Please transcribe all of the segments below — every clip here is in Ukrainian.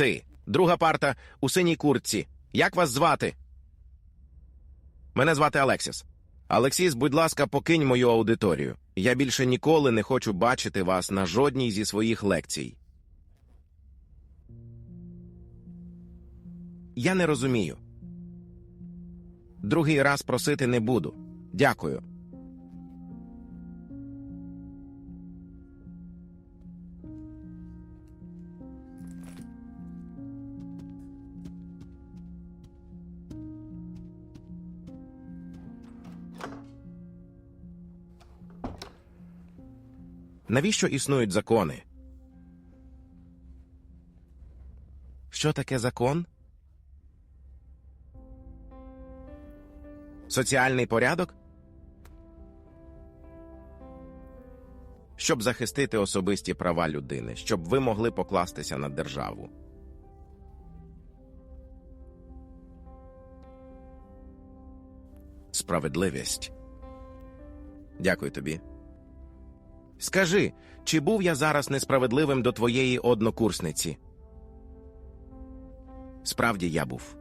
Ти, друга парта у синій куртці. Як вас звати? Мене звати Алексіс. Алексіс, будь ласка, покинь мою аудиторію. Я більше ніколи не хочу бачити вас на жодній зі своїх лекцій. Я не розумію. Другий раз просити не буду. Дякую. Навіщо існують закони? Що таке закон? Соціальний порядок? Щоб захистити особисті права людини, щоб ви могли покластися на державу. Справедливість. Дякую тобі. Скажи, чи був я зараз несправедливим до твоєї однокурсниці? Справді я був.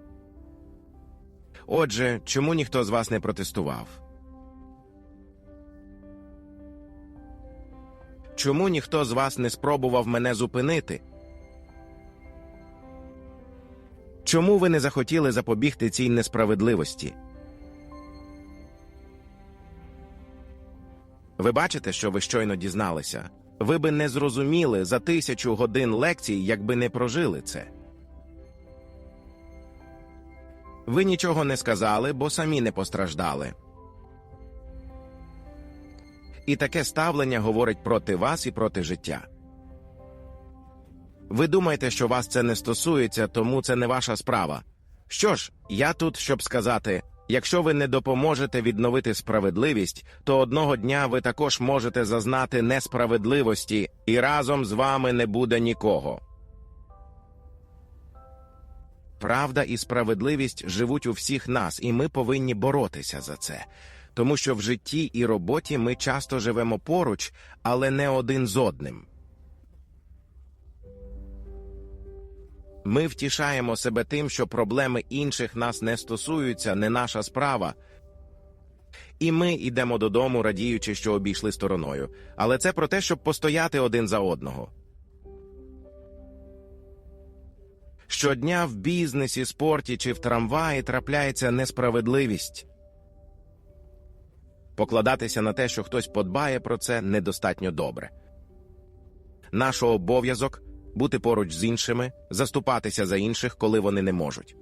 Отже, чому ніхто з вас не протестував? Чому ніхто з вас не спробував мене зупинити? Чому ви не захотіли запобігти цій несправедливості? Ви бачите, що ви щойно дізналися? Ви би не зрозуміли за тисячу годин лекцій, якби не прожили це. Ви нічого не сказали, бо самі не постраждали. І таке ставлення говорить проти вас і проти життя. Ви думаєте, що вас це не стосується, тому це не ваша справа. Що ж, я тут, щоб сказати: якщо ви не допоможете відновити справедливість, то одного дня ви також можете зазнати несправедливості, і разом з вами не буде нікого. Правда і справедливість живуть у всіх нас, і ми повинні боротися за це. Тому що в житті і роботі ми часто живемо поруч, але не один з одним. Ми втішаємо себе тим, що проблеми інших нас не стосуються, не наша справа. І ми йдемо додому, радіючи, що обійшли стороною. Але це про те, щоб постояти один за одного. Щодня в бізнесі, спорті чи в трамваї трапляється несправедливість. Покладатися на те, що хтось подбає про це, недостатньо добре. Наш обов'язок бути поруч з іншими, заступатися за інших, коли вони не можуть.